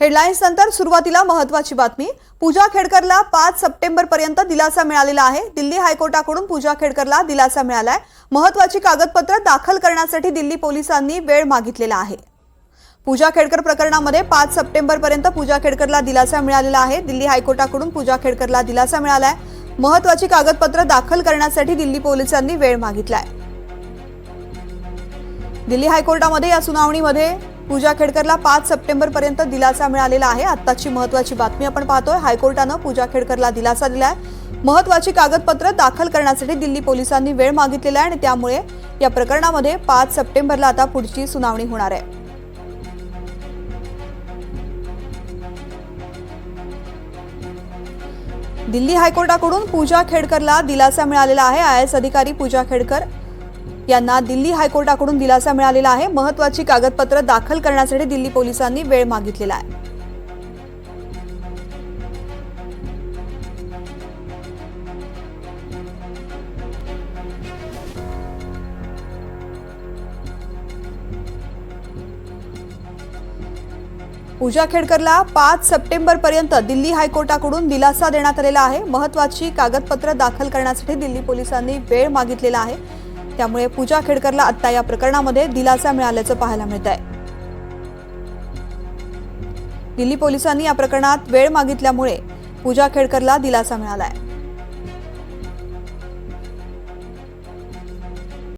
Headlines नंतर सुरुवातीला महत्वाची बातमी. पूजा खेडकरला पाच सप्टेंबर पर्यंत दिलासा मिळालेला आहे. दिल्ली हायकोर्टाकडून पूजा खेडकरला दिलासा मिळालाय. महत्वाची कागदपत्र दाखल करण्यासाठी दिल्ली पोलिसांनी वेळ मागितलेला आहे. पूजा खेडकर प्रकरणामध्ये पाच सप्टेंबर पर्यंत पूजा खेडकरला दिलासा मिळालेला आहे. दिल्ली हायकोर्टाकडून पूजा खेडकरला दिलासा मिळालाय. महत्वाची कागदपत्र दाखल करण्यासाठी दिल्ली पोलिसांनी वेळ मागितलाय. दिल्ली हायकोर्टामध्ये या सुनावणीमध्ये पूजा खेडकरला पाच सप्टेंबर पर्यंत दिलासा मिळालेला आहे. आत्ताची महत्वाची बातमी आपण पाहतोय. हायकोर्टानं पूजा खेडकरला दिलासा दिलाय. महत्वाची कागदपत्र दाखल करण्यासाठी दिल्ली पोलिसांनी वेळ मागितलेला आहे आणि त्यामुळे या प्रकरणामध्ये पाच सप्टेंबरला आता पुढची सुनावणी होणार आहे. दिल्ली हायकोर्टाकडून पूजा खेडकरला दिलासा मिळालेला आहे. आय एस अधिकारी पूजा खेडकर यांना दिल्ली हायकोर्टाकडून दिलासा मिळालेला आहे. महत्वाची कागदपत्र दाखल करण्यासाठी दिल्ली पोलिसांनी वेळ मागितलेला आहे. पूजा खेडकरला पाच सप्टेंबरपर्यंत दिल्ली हायकोर्टाकडून दिलासा देण्यात आलेला आहे. महत्वाची कागदपत्र दाखल करण्यासाठी दिल्ली पोलिसांनी वेळ मागितलेला आहे. त्यामुळे पूजा खेडकरला आत्ता या प्रकरणामध्ये दिलासा मिळाल्याचं पाहायला मिळत आहे. दिल्ली पोलिसांनी या प्रकरणात वेळ मागितल्यामुळे पूजा खेडकरला दिलासा मिळाला आहे